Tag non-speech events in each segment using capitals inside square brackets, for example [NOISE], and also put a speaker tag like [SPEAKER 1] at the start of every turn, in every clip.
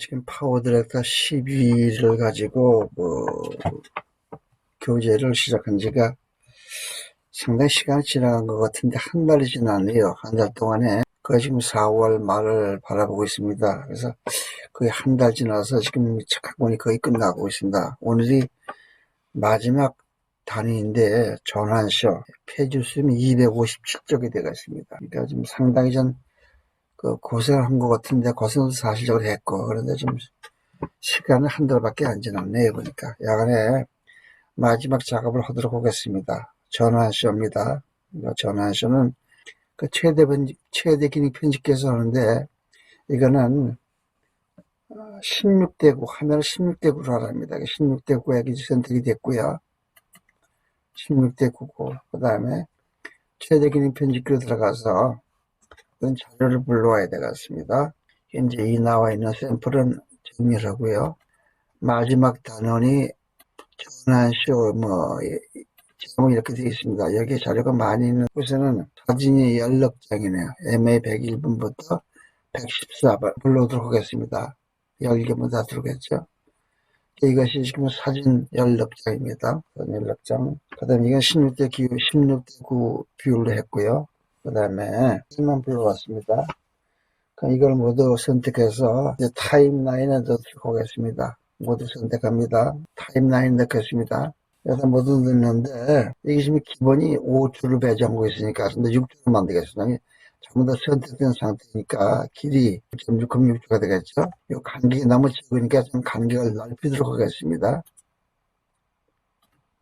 [SPEAKER 1] 지금 파워 디렉터 12를 가지고 뭐 교재를 시작한 지가 상당히 시간이 지나간 것 같은데 한 달이 지났네요. 한 달 동안에 그 지금 4월 말을 바라보고 있습니다. 그래서 거의 한 달 지나서 지금 착각본이 거의 끝나고 있습니다. 오늘이 마지막 단위인데 전환쇼 페이지 수는 257쪽이 되어 있습니다. 그러니까 지금 상당히 전 그 고생을 한것 같은데 고생도 사실적으로 했고 그런데 좀 시간은 한 달밖에 안 지났네요 보니까 야간에 마지막 작업을 하도록 하겠습니다. 전환 쇼입니다. 전환 쇼는 그 최대 편집, 최대 기능 편집기에서 하는데 이거는 16대 9 화면을 16대 9로 하랍니다. 16대9에 기지 선택이 됐고요. 16대 9고 그 다음에 최대 기능 편집기로 들어가서 그런 자료를 불러와야 되겠습니다. 현재 이 나와 있는 샘플은 정리를 하고요. 마지막 단원이 전환쇼 뭐 제목 이렇게 되어 있습니다. 여기 자료가 많이 있는 곳에는 사진이 16장이네요. MA 101번부터 114번 불러오도록 하겠습니다. 10개만 다 들어오겠죠. 이것이 지금 사진 16장입니다. 16장. 그 다음에 이건 16대 9, 16대 9 비율로 했고요. 그 다음에 이만 불러왔습니다. 그럼 이걸 모두 선택해서 이제 타임라인에 넣도록 하겠습니다. 모두 선택합니다. 타임라인 넣겠습니다. 그래서 모두 넣는데 이게 지금 기본이 5줄을 배제하고 있으니까 근데 6줄을 만들겠습니다. 전부 다 선택된 상태니까 길이 6.606주가 되겠죠. 이 간격이 너무 적으니까 좀 간격을 넓히도록 하겠습니다.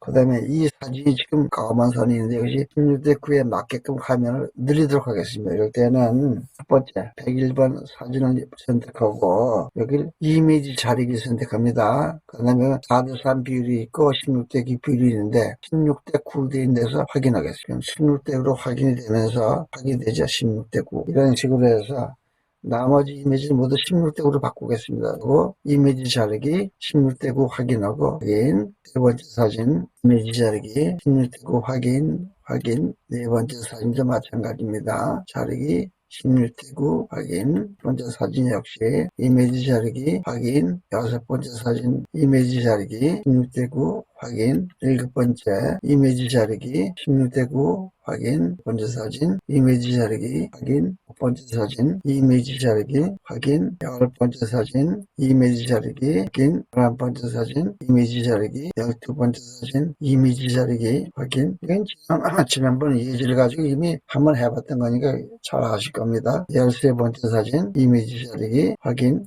[SPEAKER 1] 그 다음에 이 사진이 지금 까만 선이 있는데 이것이 16대 9에 맞게끔 화면을 늘리도록 하겠습니다. 이럴 때는 첫 번째 101번 사진을 선택하고 여기를 이미지 자리기 선택합니다. 그 다음에 4대 3 비율이 있고 16대 9 비율이 있는데 16대 9 되는 데서 확인하겠습니다. 16대 9로 확인이 되면서 확인되죠. 16대 9 이런 식으로 해서 나머지 이미지는 모두 16대9로 바꾸겠습니다. 그리고 이미지 자르기 16대9 확인하고 확인 세 번째 사진 이미지 자르기 16대9 확인 확인 네 번째 사진도 마찬가지입니다. 자르기 16대9 확인 번째 사진 역시 이미지 자르기 확인 여섯 번째 사진 이미지 자르기 16대9 확인. 일곱 번째 이미지 자르기. 16대 9 확인. 번째 사진. 이미지 자르기 확인. 첫 번째 사진. 이미지 자르기 확인. 열 번째 사진. 이미지 자르기 확인. 열한 번째 사진. 이미지 자르기 열두 번째 사진. 이미지 자르기 확인. 이건 지난, [CLEARS THROAT] 지난번 예지를 가지고 이미 한번 해봤던 거니까 잘 아실 겁니다. 열세 번째 사진. 이미지 자르기 확인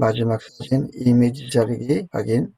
[SPEAKER 1] 마지막 사진 이미지 자르기 확인.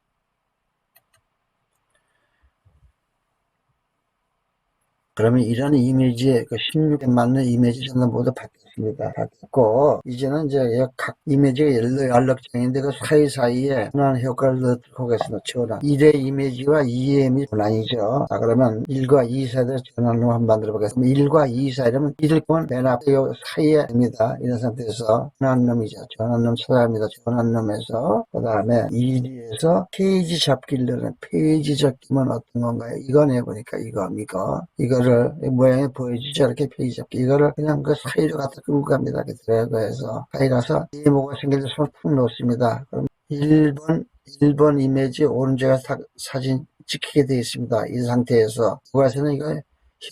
[SPEAKER 1] 그러면 이런 이미지에 그 16에 맞는 이미지 모두 바뀌 었습니다. 바뀌었고 이제는 이제 각 이미지가 연락, 연락장인데 그 사이사이에 전환 효과를 넣도록 하겠습니다. 전환 1의 이미지와 2의 이미지 전환이죠. 자 그러면 1과 2 사이를 전환으로 한번 만들어 보겠습니다. 1과 2 사이라면 1을 보면 맨 앞에 요 사이에 됩니다. 이런 상태에서 전환놈이죠. 전환놈 찾아야 합니다. 전환놈에서 그 다음에 1위에서 페이지 잡기를 페이지 잡기면 어떤 건가요? 이거 내보니까 이거 이거 이거를 모양이 보여주죠. 이렇게 페이지 잡기. 이거를 그냥 그 사이로 갖다 끌고 갑니다. 드래그해서 사이 가서 이모가 생겨서 손푹 놓습니다. 그럼 1번 1번 이미지 오른쪽에 사, 사진 찍히게 되어 있습니다. 이 상태에서 그것에는 이거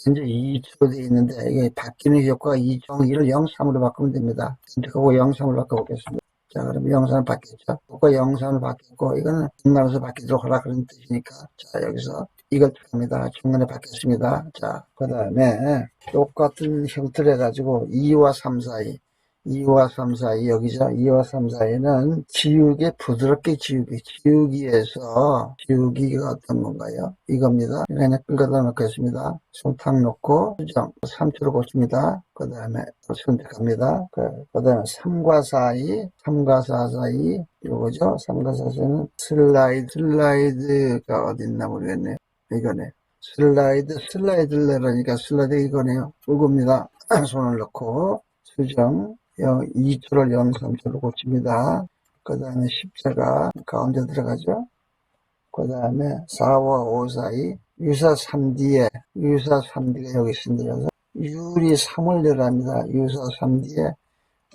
[SPEAKER 1] 현재 2초로 되어 있는데 이게 바뀌는 효과가 2종 1을 0, 3으로 바꾸면 됩니다. 선택하고 0, 3으로 바꿔보겠습니다. 자, 그럼 영상을 바뀌었죠. 그거 영상을 바뀌고, 이거는 중간에서 바뀌도록 하라 그런 뜻이니까. 자, 여기서 이걸 합니다. 중간에 바뀌었습니다. 자, 그 다음에 똑같은 형태를 해가지고 2와 3 사이, 2와 3 사이, 여기죠. 2와 3 사이는 지우개, 부드럽게 지우기, 지우기에서, 지우기가 어떤 건가요? 이겁니다. 그냥 끌어다 놓겠습니다. 손탁 놓고, 수정, 3초로 고칩니다. 그 다음에 선택합니다. 그, 그 다음에 3과 4이, 3과 4 사이, 요거죠. 3과 4 사이는 슬라이드, 슬라이드가 어딨나 모르겠네요. 이거네. 슬라이드, 슬라이드를 내라니까 슬라이드 이거네요. 이겁니다. [CLEARS THROAT] 손을 넣고, 수정, 2초를 0, 3초로 고칩니다. 그 다음에 십자가 가운데 들어가죠. 그 다음에 4와 5 사이, 유사 3D에, 유사 3D가 여기 있습니다. 유리 3을 내랍니다. 유사 3뒤에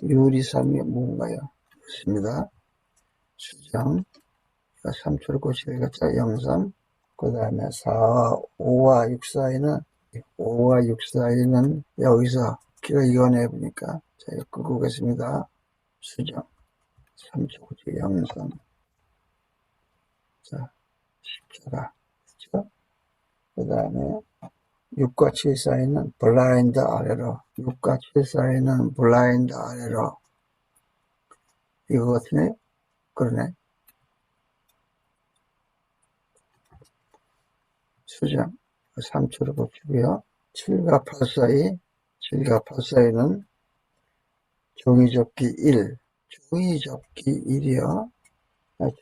[SPEAKER 1] 유리 3이 뭔가요? 그렇습니다. 수정. 3초를 고치겠죠. 0, 3. 그 다음에 4, 5와 6 사이는, 5와 6 사이는 여기서 기가 이어내 보니까, 자, 이거 끄고 오겠습니다. 수정. 3초 고치 0, 3. 자, 십자가. 그죠? 그 다음에 6과 7 사이는 블라인드 아래로 6과 7 사이는 블라인드 아래로 이거 같으네 그러네 수정 3초를 고치고요. 7과 8 사이 7과 8 사이는 종이접기 1 종이접기 1이요.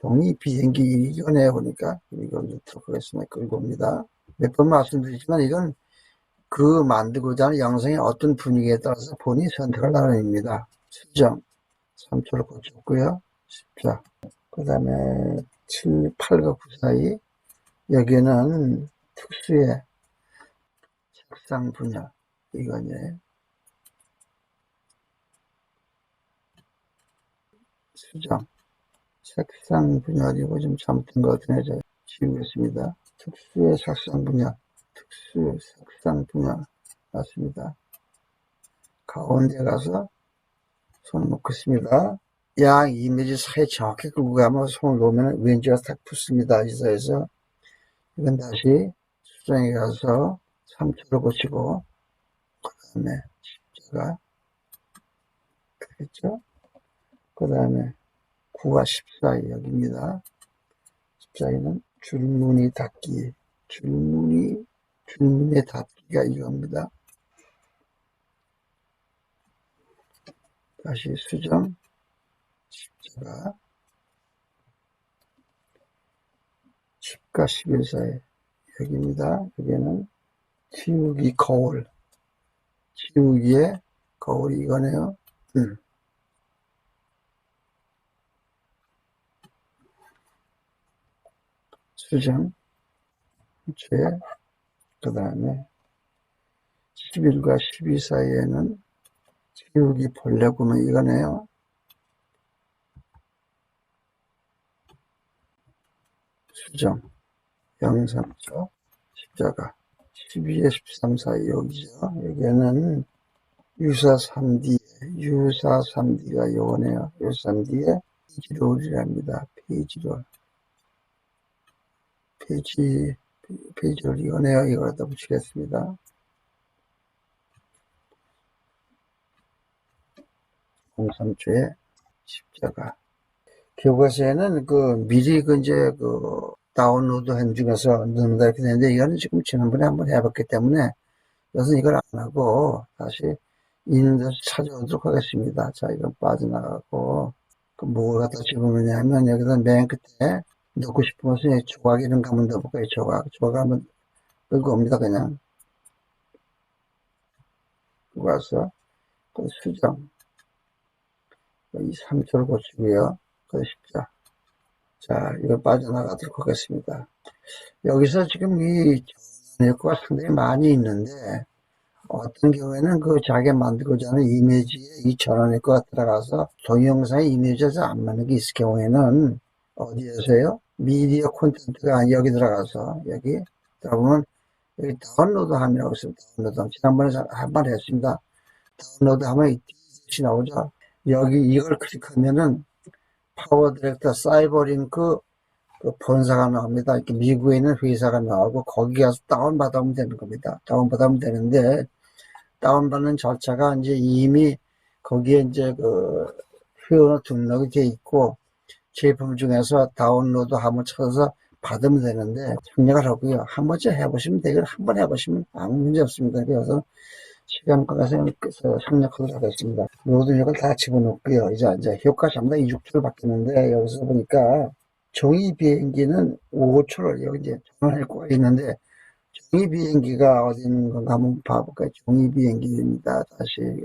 [SPEAKER 1] 종이 비행기 1 이겨내 보니까. 이걸 넣도록 하겠습니다 끌고 옵니다. 몇 번 말씀드리지만 이건 그 만들고자 하는 영상의 어떤 분위기에 따라서 본인이 선택을 나눠입니다. 수정 3초를 고쳤고요. 십자. 그 다음에 7, 8과 9 사이 여기는 특수의 색상 분야 이거네 수정 색상 분야이고 좀 잘못된 것 같으네 요 지우겠습니다. 특수의 색상 분야 특수 색상 분야 맞습니다. 가운데 가서 손을 놓겠습니다. 양 이미지 사이 정확히 끌고 가면 손을 놓으면 왼쪽에 탁 붙습니다. 이사에서 이건 다시 수정에 가서 3초를 고치고 그 다음에 십자가 그랬죠? 그 다음에 9와 10 사이 여기입니다. 십자에는 줄무늬 닫기 줄무늬 줄무늬의 닫기가 이겁니다. 다시 수정 십자가 10과 11 사이 여기입니다. 여기는 치우기 거울 치우기의 거울이 이거네요. 음. 수정 죄, 그 다음에 11과 12 사이에는 치우기 벌레구멍 이거네요. 수정, 영상죠, 십자가, 12에 13 사이 여기죠. 여기에는 유사 3D, 유사 3D가 요거네요. 유사 3D에 페이지롤이랍니다. 페이지롤. 페이지, 페이지를 이거네요. 이걸 갖다 붙이겠습니다. 공삼초의 십자가. 교과서에는 그 미리 그 이제 그 다운로드 한 중에서 넣는다 이렇게 되는데 이거는 지금 지난번에 한번 해봤기 때문에 여기서 이걸 안 하고 다시 있는 데서 찾아오도록 하겠습니다. 자, 이건 빠져나가고 그 뭘 갖다 집어넣냐면 여기서 맨 끝에 넣고 싶은 것은 조각 이런 거 한번 넣어볼까요? 조각. 조각 한번 끌고 옵니다. 그냥. 끌고 와서 그 수정. 이 3초를 고치고요. 그 십자. 자, 이거 빠져나가도록 하겠습니다. 여기서 지금 이 효과가 상당히 많이 있는데 어떤 경우에는 그 자기가 만들고자 하는 이미지에 이 전원 효과가 들어가서 동영상의 이미지에서 안 맞는 게 있을 경우에는 어디에서요? 미디어 콘텐츠가 여기 들어가서 여기 들어보면 여기 다운로드 여기 있습니다. 다운로드 지난번에 한 번 했습니다. 다운로드 하면 이 뜻이 나오죠. 여기 이걸 클릭하면은 파워 디렉터 사이버링크 그 본사가 나옵니다. 이렇게 미국에 있는 회사가 나오고 거기 가서 다운받으면 되는 겁니다. 다운받으면 되는데 다운받는 절차가 이제 이미 거기에 이제 그 회원어 등록이 돼 있고 제품 중에서 다운로드 한번 쳐서 받으면 되는데 생략을 하고요. 한 번쯤 해보시면 되고 한 번 해보시면 아무 문제 없습니다. 그래서 시간 관계상 생략하도록 하겠습니다. 모든 이걸 다 집어넣고요. 이제 이제 효과 상당히 6초를 바뀌는데 여기서 보니까 종이 비행기는 5초를 여기 이제 전환할 거가 있는데 종이 비행기가 어디 있는 건가 한번 봐볼까요? 종이 비행기입니다. 다시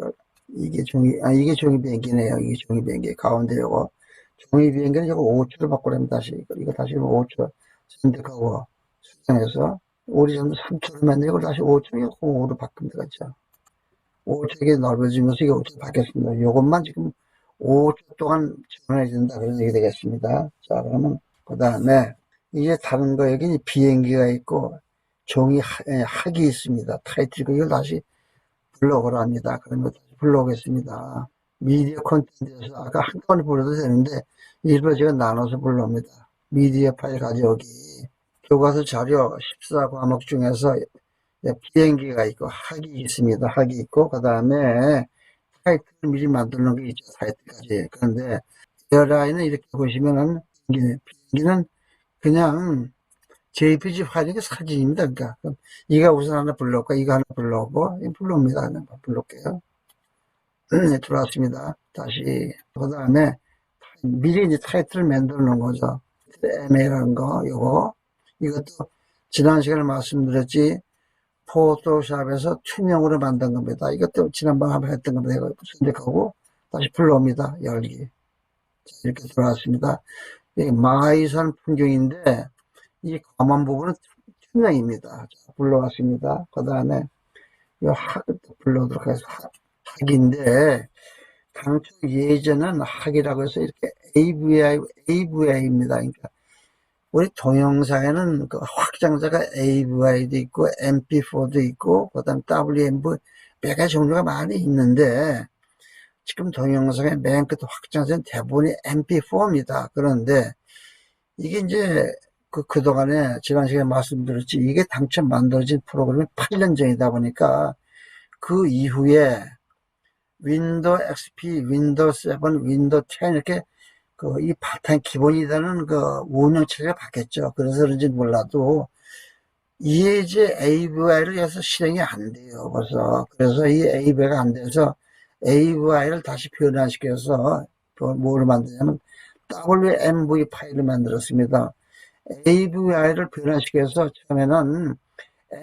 [SPEAKER 1] 이게 종이 아 이게 종이 비행기네요. 이게 종이 비행기 가운데 요거 종이 비행기는 이거 5초를 바꾸려면 다시 이거, 이거 다시 5초 선택하고 수정해서 우리 전부 3초를 만들고 다시 5초 이거 5로 바꾸면 되겠죠. 5초 넓어지면서 이게 5초 바뀌었습니다. 이것만 지금 5초 동안 지원해야 된다. 그런 얘기 되겠습니다. 자, 그러면 그 다음에 이제 다른 거 여기 비행기가 있고 종이 하, 예, 학이 있습니다. 타이틀 이걸 다시 불러오라 합니다. 그런 거 다시 불러오겠습니다. 미디어 콘텐츠에서 아까 한꺼번에 불러도 되는데 일부러 제가 나눠서 불러옵니다. 미디어 파일 가져오기. 교과서 자료 14과목 중에서 예, 비행기가 있고 학이 있습니다. 학이 있고 그 다음에 타이틀을 미리 만드는 게 있죠. 타이틀까지. 그런데 에어라인은 이렇게 보시면은 비행기는, 그냥 JPG 파일이 사진입니다. 그러니까 이가 우선 하나 불러올까 이거 하나 불러오고 이거 불러옵니다. 그냥 불러올게요. 네, 들어왔습니다. 다시 그 다음에 미리 이제 타이틀을 만들어 놓은 거죠. MA라는 거 요거 이것도 지난 시간에 말씀드렸지 포토샵에서 투명으로 만든 겁니다. 이것도 지난번에 한번 했던 겁니다. 이거 선택하고 다시 불러옵니다. 열기. 자, 이렇게 들어왔습니다. 마이산 풍경인데 이 검은 부분은 투명입니다. 자, 불러왔습니다. 그 다음에 이또 불러오도록 하겠습니다. 학, 인데 당초 예전은 학이라고 해서 이렇게 AVI, AVI입니다. 그러니까 우리 동영상에는 그 확장자가 AVI도 있고 MP4도 있고 그다음 WMV 몇 가지 종류가 많이 있는데 지금 동영상의 맨 끝 확장자는 대부분이 MP4입니다. 그런데 이게 이제 그, 그동안에 지난 시간에 말씀드렸지 이게 당초 만들어진 프로그램이 8년 전이다 보니까 그 이후에 윈도우 XP, 윈도우 7, 윈도우 10 이렇게 그이 바탕 기본이 되는 그 운영 체제가 바뀌었죠. 그래서 그런지 몰라도 이게 이제 AVI를 해서 실행이 안 돼요. 벌써. 그래서 이 AVI가 안 돼서 AVI를 다시 변환시켜서 뭐를 만드냐면 WMV 파일을 만들었습니다. AVI를 변환시켜서 처음에는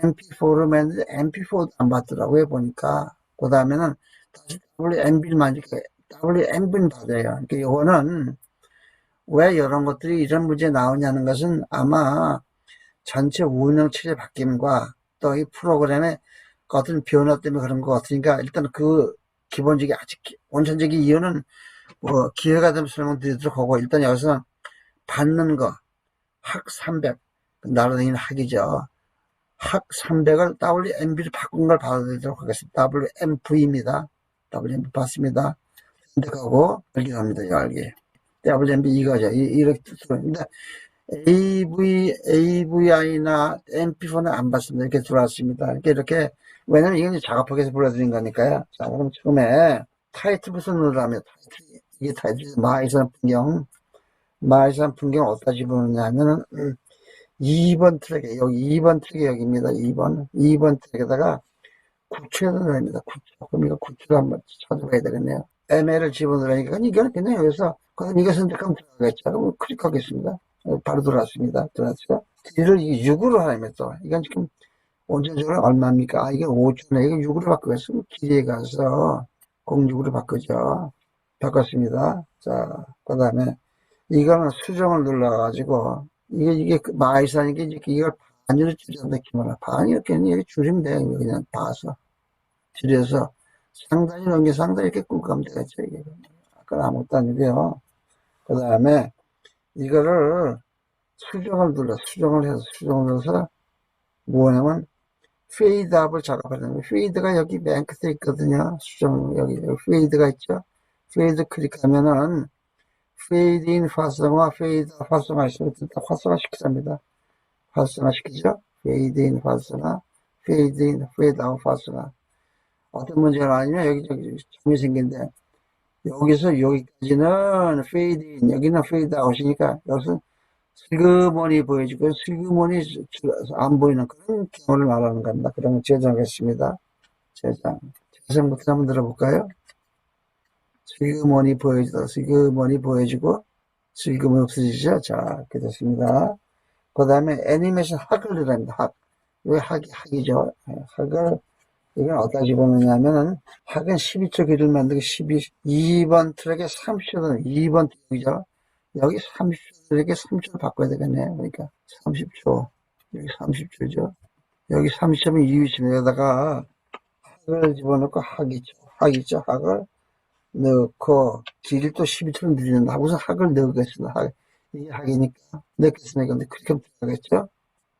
[SPEAKER 1] MP4로 만드는데 MP4도 안 받더라고요. 보니까. 그 다음에는 다시 WMV를 만드니까 WMV는 받아요. 그러니까 이거는 왜 이런 것들이 이런 문제 나오냐는 것은 아마 전체 운영 체제 바뀜과 또 이 프로그램의 그 어떤 변화 때문에 그런 것 같으니까 일단 그 기본적인 아직 기- 원천적인 이유는 뭐 기회가 되면 설명드리도록 하고 일단 여기서 받는 거 학 300, 날아다니는 학이죠. 학 300을 WMV를 바꾼 걸 받아들이도록 하겠습니다. WMV입니다. WMV 받습니다. 선택하고 열기합니다. 열기. WMV 이거죠. 이, 뜻으로. 근데 AV, AVI나 MP4는 안 받습니다. 이렇게 들어왔습니다. 이렇게, 이렇게, 왜냐면 이건 작업하기에서 불러드린 거니까요. 자, 그럼 처음에 타이틀부터 누르라면, 타이틀, 이게 타이틀, 마이산 풍경. 마이산 풍경 어디다 집어넣냐 하면은, 음, 2번 트랙에, 여기 2번 트랙에 여기입니다. 2번. 2번 트랙에다가 구체가 들어갑니다. 구체. 그럼 이거 구체를 한번 찾아봐야 되겠네요. ML을 집어넣으니까 이거는 그냥 여기서 그럼 이거 선택하면 들어가겠죠. 그럼 클릭하겠습니다. 어, 바로 들어왔습니다. 들어왔죠. 이를 6으로 하면 또 이건 지금 원전적으로 얼마입니까? 아, 이게 5초네. 이거 6으로 바꾸겠으면 길이에 가서 06으로 바꾸죠. 바꿨습니다. 자, 그 다음에 이거는 수정을 눌러가지고 이게 이게 그 마이산이게 이제 이걸 반으로 줄여서 키면 반이 이렇게 이렇게 줄이면. 이거 그냥 봐서 줄여서 상단이 넘게 상단이 이렇게 꾹 가면 되겠죠. 이게 아까 아무것도 아니고요. 그 다음에 이거를 수정을 눌러 수정을 해서 수정을 해서 뭐냐면 페이드업을 작업하는 거예요. 페이드가 여기 맨 끝에 있거든요. 수정 여기, 페이드가 있죠. 페이드 클릭하면은 페이드 인 활성화, 페이드 활성화 일단 활성화 시키랍니다. 활성화 시키죠. 페이드 인 활성화, 페이드 인 페이드 아웃 활성화. 어떤 문제가 나냐면 여기 저기 점이 생긴데 여기서 여기까지는 페이드 인, 여기는 페이드 아웃이니까 여기서 슬그머니 보여지고 슬그머니 안 보이는 그런 경우를 말하는 겁니다. 그러면 제정하겠습니다. 제장. 제정부터 한번 들어볼까요? 슬그머니 보여지다. 슬그머니 보여지고 슬그머니 없어지죠. 자, 이렇게 됐습니다. 그 다음에 애니메이션 학을 들어갑니다. 학. 왜 학이 학이죠? 예, 학을 이건 어디다 집어넣냐면은 학은 12초 길을 만들고 12, 2번 트랙에 30초, 2번 트랙이죠. 여기 30초, 이렇게 3초를 바꿔야 되겠네요. 그러니까 30초, 여기 30초죠. 여기 30초면 이 위치에다가 학을 집어넣고 학이죠. 학이죠. 학을 넣고 길이 또 12초를 늘린다. 우선 학을 넣겠습니다. 학. 이게 학이니까 넣겠습니다. 근데 그렇게 하면 들어가겠죠?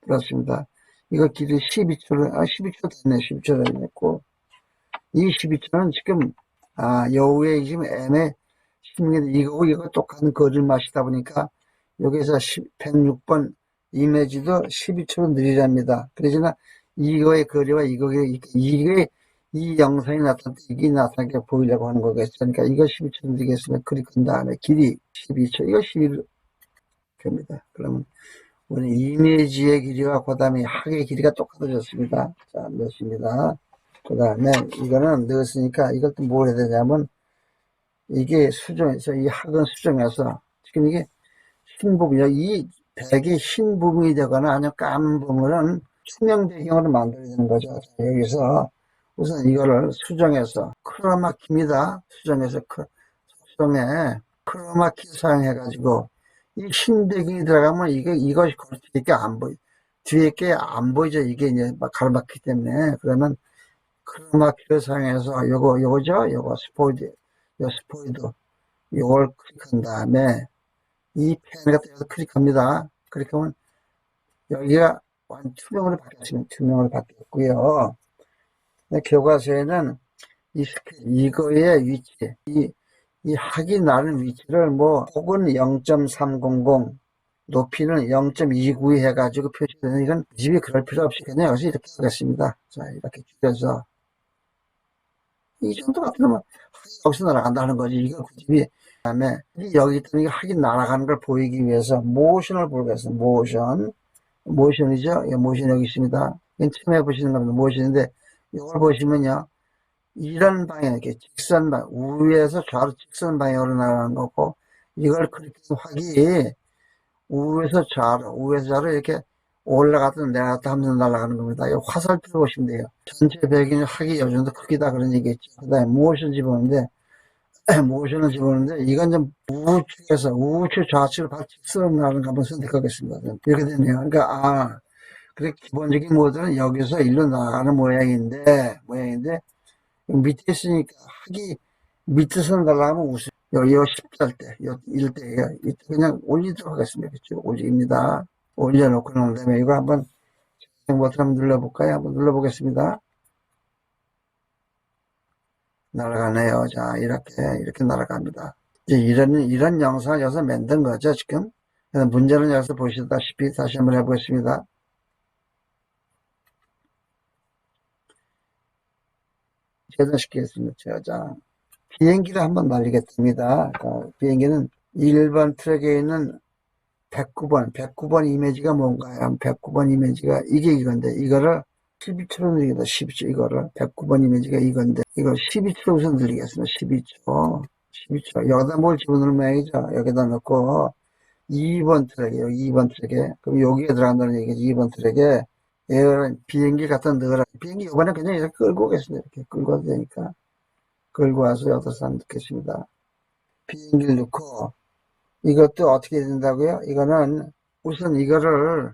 [SPEAKER 1] 그렇습니다. 이거 길이 12초를, 아, 12초 됐네. 12초 됐고. 이 12초는 지금, 아, 여우의 지금 N의 16년, 이거고 이거 똑같은 마시다 보니까 여기서 106번 이미지도 12초로 느리랍니다. 그러지만 이거의 거리와 이거의, 이게, 이 영상이 나타날 때 이게 나타나게 보이려고 하는 거겠죠. 그러니까 이거 12초 느리겠으면 클릭한 다음에 길이 12초, 이거 11초입니다. 그러면 우리 이미지의 길이와 그 다음에 학의 길이가 똑같아졌습니다. 자, 넣습니다. 그 다음에 이거는 넣었으니까 이걸 또 뭘 해야 되냐면 이게 수정해서 이 학은 수정해서 지금 이게 흰 부분이요. 이 백이 흰 부분이 되거나 아니면 까만 부분은 투명 배경으로 만들어야 되는 거죠. 자, 여기서 우선 이거를 수정해서 크로마키입니다. 수정해서 크, 수정에 크로마키 사용해가지고 이흰 배경이 들어가면 이게 이것이 뒤에 게안 보이 뒤에 게 안 보이죠. 이게 이제 막 가로막기 때문에 그러면 크로마키를 사용해서 요거 요거죠. 요거 스포이드 요 스포이드 요걸 클릭한 다음에 이 펜 같은 데서 클릭합니다. 클릭하면 여기가 완 투명으로 바뀌었습니다. 투명으로 바뀌었고요. 네, 교과서에는 이 스케일, 이거의 위치, 이, 이 학이 나는 위치를 뭐, 혹은 0.300, 높이는 0.29 해가지고 표시되는 이건 집이 그럴 필요 없이 그냥 여기서 이렇게 하겠습니다. 자, 이렇게 줄여서. 이 정도 같으면 여기서 날아간다는 거지. 이거 굳이 다음에 여기 있던 학이 날아가는 걸 보이기 위해서 모션을 보겠습니다. 모션. 모션이죠. 이 모션 여기 있습니다. 이건 처음 해보시는 겁니다. 모션인데 이걸 보시면요. 이런 방향, 이렇게 직선 방, 우에서 좌로 직선 방향으로 나가는 거고, 이걸 그렇게 확이 우에서 좌로, 우에서 좌로 이렇게 올라갔다 내려갔다 하면서 날아가는 겁니다. 이 화살표 보시면 돼요. 전체 배경이 학이 이 정도 크기다 그런 얘기겠죠. 그 다음에 모션 집어넣는데, [CLEARS THROAT] 모션을 집어넣는데, 이건 좀 우측에서, 우측 좌측으로 직선으로 나가는 거 한번 선택하겠습니다. 이렇게 되네요. 그러니까, 아, 그래 기본적인 모드는 여기서 일로 나가는 모양인데 모양인데 밑에 있으니까 학이 밑에서 날아가면 우스 여기 10달 때, 요 1대에요. 이때 그냥 올리도록 하겠습니다. 그렇죠? 올립니다. 올려놓고 난 다음에 이거 한번 버튼 한번 눌러볼까요? 한번 눌러보겠습니다. 날아가네요. 자, 이렇게, 이렇게 날아갑니다. 이제 이런, 이런 영상을 여기서 만든 거죠, 지금. 문제는 여기서 보시다시피 다시 한번 해보겠습니다. 재단시키겠습니다. 제가 자, 비행기를 한번 날리겠습니다. 자, 비행기는 1번 트랙에 있는 109번, 109번 이미지가 뭔가요? 109번 이미지가 이게 이건데, 이거를 12초로 늘리겠다. 12초, 이거를. 109번 이미지가 이건데, 이걸 12초로 우선 늘리겠습니다. 12초. 12초. 여기다 뭘 집어넣는 모양이죠? 여기다 넣고, 2번 트랙에, 여기 2번 트랙에, 그럼 여기에 들어간다는 얘기죠. 2번 트랙에, 비행기 갖다 넣으라. 비행기 이번에 그냥 이렇게 끌고 오겠습니다. 이렇게 끌고 와도 되니까. 끌고 와서 여기서 넣겠습니다. 비행기를 넣고, 이것도 어떻게 된다고요? 이거는 우선 이거를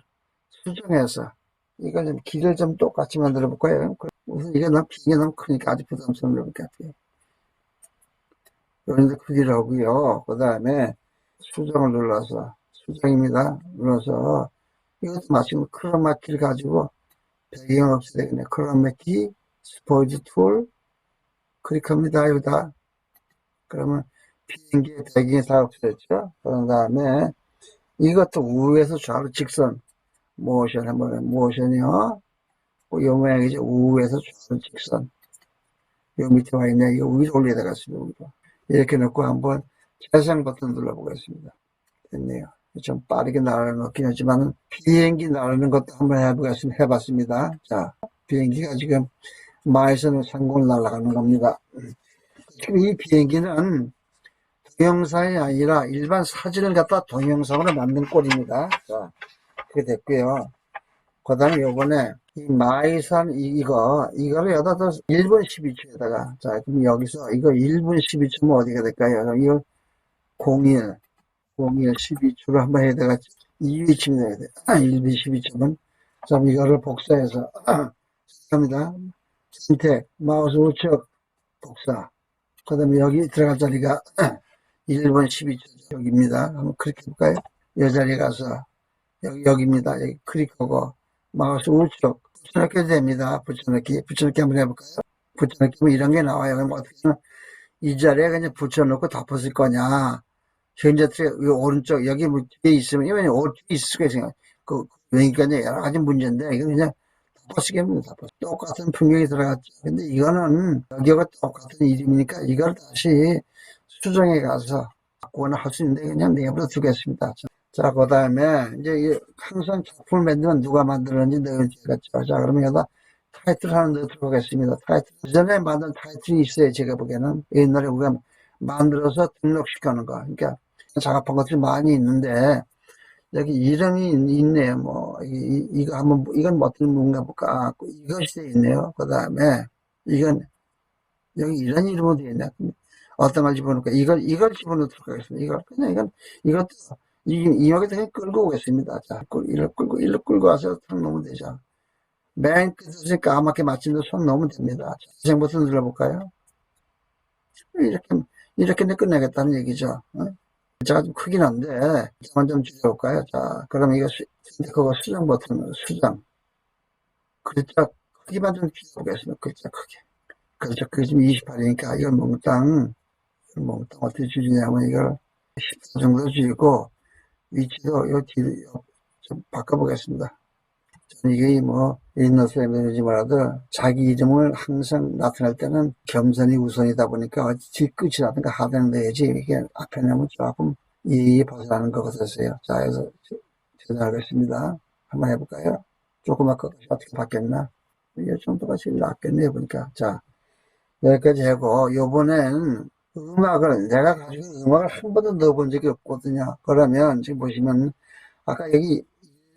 [SPEAKER 1] 수정해서, 이걸 좀 길을 좀 똑같이 만들어 볼까요? 우선 이게 너무 비행기 너무 크니까 아주 부담스러운 것 같아요. 이런 데 크기를 하고요. 그 다음에 수정을 눌러서, 수정입니다. 눌러서, 이것도 마치면 크로마키를 가지고 배경 없이 되겠네. 크로마키, 스포이즈 툴, 클릭합니다. 여기다. 그러면 비행기의 배경이 다 없어졌죠. 그런 다음에 이것도 우에서 좌로 직선, 모션 한번 모션이요. 이 모양이죠. 우에서 좌로 직선. 요 밑에 와 있네. 이거 위로 올려야 되겠습니다. 이렇게 놓고 한번 재생 버튼 눌러보겠습니다. 됐네요. 좀 빠르게 날아놓긴 하지만 비행기 날아는 것도 한번 해보겠습니다. 해봤습니다. 자, 비행기가 지금 마에서는 상공을 날아가는 겁니다. 지금 이 비행기는 동영상이 아니라 일반 사진을 갖다 동영상으로 만든 꼴입니다. 자, 그렇게 됐고요. 그 다음에 요번에 이 마이산 이거 이거를 여기다 더 1분 12초에다가 자 그럼 여기서 이거 1분 12초면 어디가 될까요? 그럼 이거 01 01 12초를 한번 되겠지 2위치면 해야 돼 1분 12초면 자 이거를 복사해서 [CLEARS THROAT] 합니다 선택, 마우스 우측, 복사. 그 다음에 여기 들어갈 자리가 [CLEARS THROAT] 1번 12초 여기입니다. 한번 클릭해볼까요? 이 자리에 가서 여기, 여기입니다. 여기 클릭하고 마우스 우측 붙여넣기 됩니다. 붙여넣기, 붙여넣기 한번 해볼까요? 붙여넣기 면 이런 게 나와요. 그럼 어떻게 이 자리에 그냥 붙여놓고 덮었을 거냐. 이 오른쪽 여기 뭐 뒤에 있으면 이건 오른쪽에 있을 수가 있어요. 그 그러니까 여러 가지 문제인데 이거 그냥 덮어쓰기입니다. 덮어. 똑같은 풍경이 들어갔죠. 근데 이거는 여기가 똑같은 이름이니까 이걸 다시 수정해 가서 바꾸거나 할 수 있는데 그냥 내버려 두겠습니다. 자, 그 다음에 이제 이 항상 작품을 만들면 누가 만들었는지 넣어주겠죠. 자, 그러면 여기다 타이틀 하나 넣어 들어가겠습니다. 타이틀. 그 전에 만든 타이틀이 있어요. 제가 보기에는. 옛날에 우리가 만들어서 등록시켜놓은 거. 그러니까 작업한 것들이 많이 있는데 여기 이름이 있네요. 뭐 이, 이거 한번 이건 뭐 어떤 뭔가 볼까? 이것이 돼 있네요. 그 다음에 이건 여기 이런 이름으로 되어 있네. 어떤 걸 집어넣을까? 이걸 이걸 집어넣도록 하겠습니다. 이걸 그냥 이건 이것도 이 여기다 그냥 끌고 오겠습니다. 자, 끌- 이를 끌고 이를 끌고 와서 탁 놓으면 되죠. 맨 끝에 까맣게 맞춘 데손 놓으면 됩니다. 자, 버튼 눌러볼까요? 이렇게 이렇게 내 끝내겠다는 얘기죠. 어? 자가 좀 크긴 한데 잠깐 좀 줄여볼까요? 자, 그럼 이거 수, 그거 수정 버튼 수정 글자 크기만 좀 줄여보겠습니다. 글자 크기 글자 크기 지금 28이니까 이걸 몽땅 몽땅 어떻게 줄이냐면 이걸 14 정도 줄이고 위치도 요 뒤로 요- 좀 바꿔보겠습니다. 이게 뭐 인너스에너지 말아도 자기 이름을 항상 나타낼 때는 겸손이 우선이다 보니까 뒤끝이라든가 하단에 내야지 이게 앞에 내면 조금 이 벗어나는 것 같았어요. 자, 그래서 제작하겠습니다. 한번 해볼까요? 조금 아까 어떻게 바뀌었나? 이 정도가 제일 낫겠네요, 보니까. 자, 여기까지 하고, 요번엔 음악을, 내가 가지고 음악을 한 번도 넣어본 적이 없거든요. 그러면 지금 보시면, 아까 여기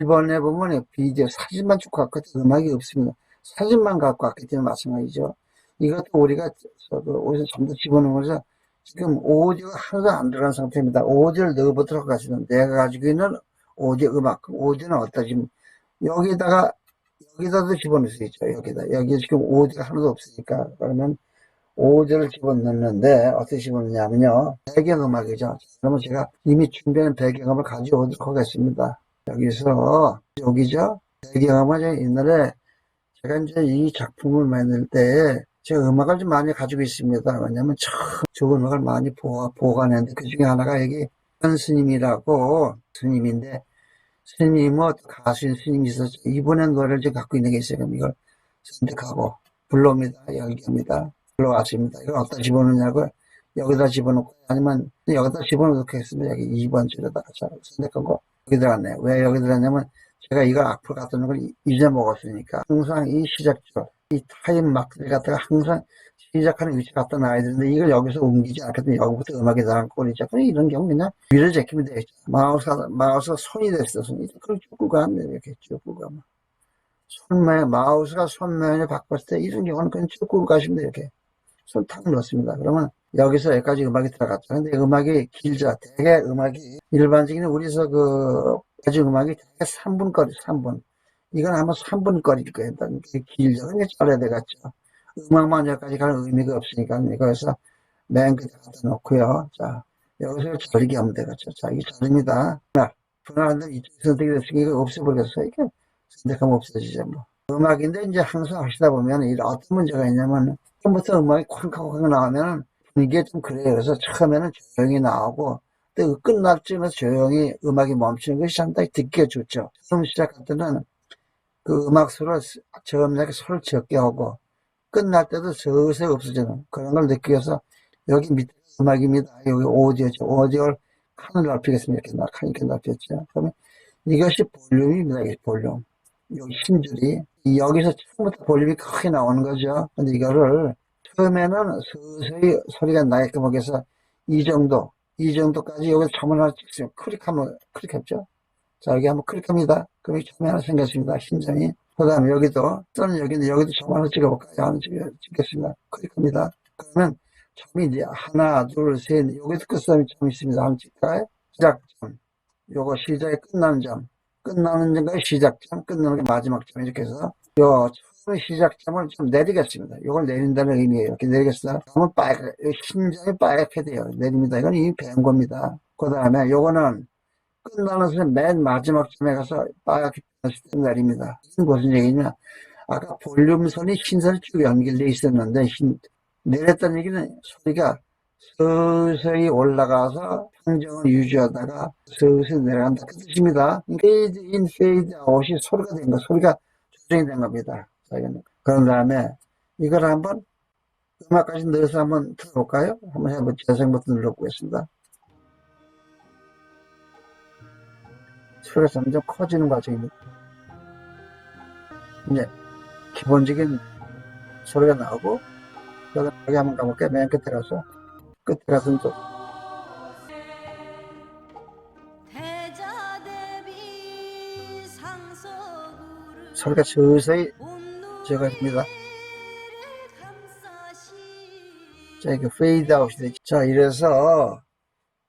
[SPEAKER 1] 1번에 보면 비디오, 사진만 쭉 갖고 왔더니 음악이 없습니다. 사진만 갖고 왔기 때문에 마찬가지죠. 이것도 우리가 어디서 전부 집어넣은 거죠. 지금 오디오가 하나도 안 들어간 상태입니다. 오디오를 넣어보도록 하시면 내가 가지고 있는 오디오 음악, 그 오디오는 어디다 지금 여기다가 여기다도 집어넣을 수 있죠. 여기다. 여기 지금 오디오가 하나도 없으니까 그러면 오디오를 집어넣는데 어떻게 집어넣냐면요. 배경음악이죠. 그러면 제가 이미 준비한 배경음을 가져오도록 하겠습니다. 여기서 여기죠. 배경음악 은 옛날에 제가 이제 이 작품을 만들 때 제가 음악을 좀 많이 가지고 있습니다. 왜냐면 참 좋은 음악을 많이 보아, 보관했는데 그 중에 하나가 여기 한 스님이라고 스님인데 스님은 가수인 스님이 있었죠. 이번에 노래를 지금 갖고 있는 게 있어요. 이걸 선택하고 불러옵니다. 열기입니다. 불러왔습니다. 이걸 어디다 집어넣냐고 여기다 집어넣고 아니면 여기다 집어넣도록 하겠습니다. 여기 2번 줄에다가 자, 선택하고 여기 들어갔네요. 왜 여기 들어갔냐면 제가 이걸 갖다 놓은 걸 잊어먹었으니까 항상 이 시작줄 이 타임 마크를 갖다가 항상 시작하는 위치 갖다 놔야 되는데 이걸 여기서 옮기지 않거든요. 여기부터 음악이 나간 꼴이 자꾸 이런 경우 그냥 위로 제끼면 되겠죠. 마우스가, 마우스가 손이 됐어. 손이. 그걸 쭉 가면 이렇게 쭉 가면. 손면, 마우스가 손면에 바꿨을 때 이런 경우는 그냥 쭉 가시면 돼요. 이렇게. 손 탁 넣습니다. 그러면 여기서 여기까지 음악이 들어갔죠. 근데 음악이 길죠. 되게 음악이 일반적인 우리서 그 아주 음악이 되게 3분 거리, 3분. 이건 아마 3분 거리일 거예요. 길죠. 그게 잘해야 되겠죠. 음악만 여기까지 가는 의미가 없으니까 여기서 맨 끝에 갖다 놓고요. 자, 여기서 자르기 하면 되겠죠. 자, 이게. 자, 분할한데 이쪽 선택이 됐으니까 이거 없애버렸어요. 이게 선택하면 없어지죠. 뭐. 음악인데 이제 항상 하시다 보면 이 어떤 문제가 있냐면 처음부터 음악이 쾅쾅쾅 나오면 분 위기가 좀 그래요. 그래서 처음에는 조용히 나오고 또 끝날 쯤에서 조용히 음악이 멈추는 것이 상당히 듣기가 좋죠. 처음 시작할 때는 그 음악 소리를 처음에 소리를 적게 하고 끝날 때도 서서히 없어지는 그런 걸 느끼기 위해서 여기 밑에 음악입니다. 여기 오디오죠. 오디오를 칸을 넓히겠습니다. 이렇게 나- 칸 이렇게 넓혔죠. 그러면 이것이 볼륨입니다. 이게 볼륨. 여기 힘줄이 여기서 처음부터 볼륨이 크게 나오는 거죠. 근데 이거를 처음에는 서서히 소리가 나게끔 하기 위해서 이 정도, 이 정도까지 여기서 점을 하나 찍으면 클릭하면 클릭했죠. 자, 여기 한번 클릭합니다. 그럼 점이 하나 생겼습니다. 흰 점이. 그 다음에 여기도, 또는 여기는 여기도 점 하나 찍어볼까요? 하나 찍, 찍겠습니다. 클릭합니다. 그러면 점이 이제 하나, 둘, 셋, 여기도 끝점이 점 있습니다. 한번 찍을까요? 시작점. 요거 시작에 끝나는 점. 끝나는 점과 시작점, 끝나는 게 마지막 점. 이렇게 해서 요 시작점을 좀 내리겠습니다. 이걸 내린다는 의미예요. 이렇게 내리겠습니다. 그러면 빨간, 심장이 빨갛게 돼요. 내립니다. 이건 이미 배운 겁니다. 그 다음에 요거는 끝나는 순간 맨 마지막 점에 가서 빨갛게 내립니다. 무슨 얘기냐? 아까 볼륨선이 신선이 쭉 연결되어 있었는데, 신- 내렸다는 얘기는 소리가 서서히 올라가서 평정을 유지하다가 서서히 내려간다. 그 뜻입니다. 페이드 인, 페이드 아웃이 소리가 된 거, 소리가 조정이 된 겁니다. 그런 다음에 이걸 한번 음악까지 넣어서 한번 들어볼까요? 한번 해보죠. 재생부터 눌러보겠습니다. 소리가 점점 커지는 과정입니다. 이제 기본적인 소리가 나오고 그다음에 여기 한번 가볼게요. 맨 끝에 가서 끝에 가서 또 소리가 서서히 제거됩니다.
[SPEAKER 2] 감싸시
[SPEAKER 1] 자, 이게 페이드 아웃이 되죠. 자, 이래서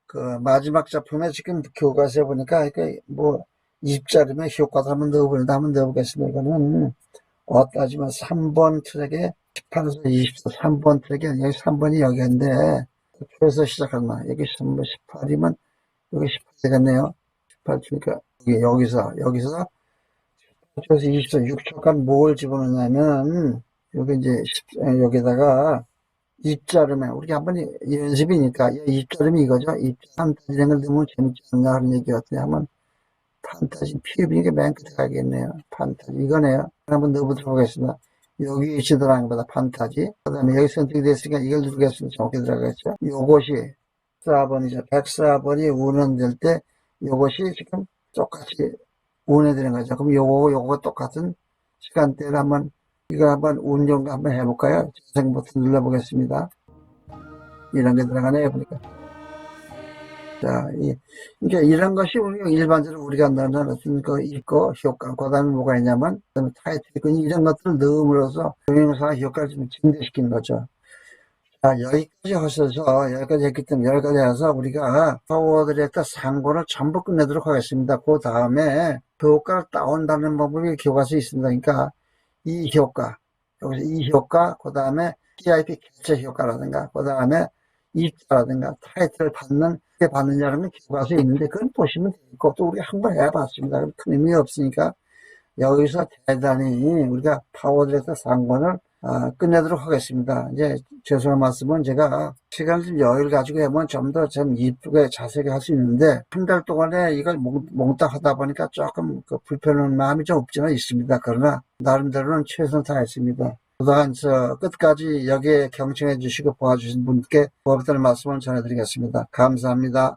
[SPEAKER 1] 그 마지막 작품에 지금 교과서에 보니까 이게 뭐 20자리면 효과도 한번 넣어보는데 한번 넣어보겠습니다. 이거는 어따지만 3번 트랙에 18에서 24, 3번 트랙에 여기 3번이 여기인데 그래서 거야. 여기 3번 18이면 여기 18 되겠네요. 18 주니까 여기, 여기서 여기서 18초에서 24, 6초간 뭘 집어넣냐면 여기 이제 10, 여기다가 입자름에 우리가 한번 연습이니까 입자름이 이거죠. 입자름 이런 걸 넣으면 재밌지 않나 하는 얘기 같아요. 한번 판타지 피부니까 맨 끝에 가겠네요. 판타지 이거네요. 한번 넣어보도록 하겠습니다. 여기 위치들어가는 거다 판타지. 그 다음에 여기 선택이 됐으니까 이걸 누르겠습니다. 정확히 들어가겠죠. 요것이 104번이죠. 104번이 운원될 때 요것이 지금 똑같이 운해되는 거죠. 그럼 요거 요거 똑같은 시간대를 한번 이거 한번 운영 한번 해볼까요? 재생 버튼 눌러보겠습니다. 이런 게 들어가네요, 보니까. 자, 이, 그러니까 이런 것이 일반적으로 우리가 넣는 어떤 그 있고 효과, 그 다음에 뭐가 있냐면, 타이틀 이런 것들을 넣음으로써 동영상 효과를 좀 증대시키는 거죠. 자, 여기까지 하셔서, 여기까지 했기 때문에 여기까지 해서 우리가 파워드렉터 상고를 전부 끝내도록 하겠습니다. 그 다음에 그 효과를 따온다는 방법이 교과서에 있습니다. 그러니까 이 효과, 여기서 이 효과, 그 다음에 PIP 개체 효과라든가, 그 다음에 입자라든가 타이틀을 받는, 게 받느냐는 교과서에 있는데, 그건 보시면 되고, 또 우리가 한번 해봤습니다. 그럼 큰 의미 없으니까, 여기서 대단히 우리가 파워드렉터 상권을 아, 끝내도록 하겠습니다. 이제 죄송한 말씀은 제가 시간을 좀 여유를 가지고 하면 좀더좀 이쁘게 자세하게 할 수 있는데 한 달 동안에 이걸 몽, 몽땅 하다 보니까 조금 그 불편한 마음이 좀 없지는 있습니다. 그러나 나름대로는 최선을 다했습니다. 그동안 저 끝까지 여기에 경청해 주시고 도와주신 분께 고맙다는 말씀을 전해드리겠습니다. 감사합니다.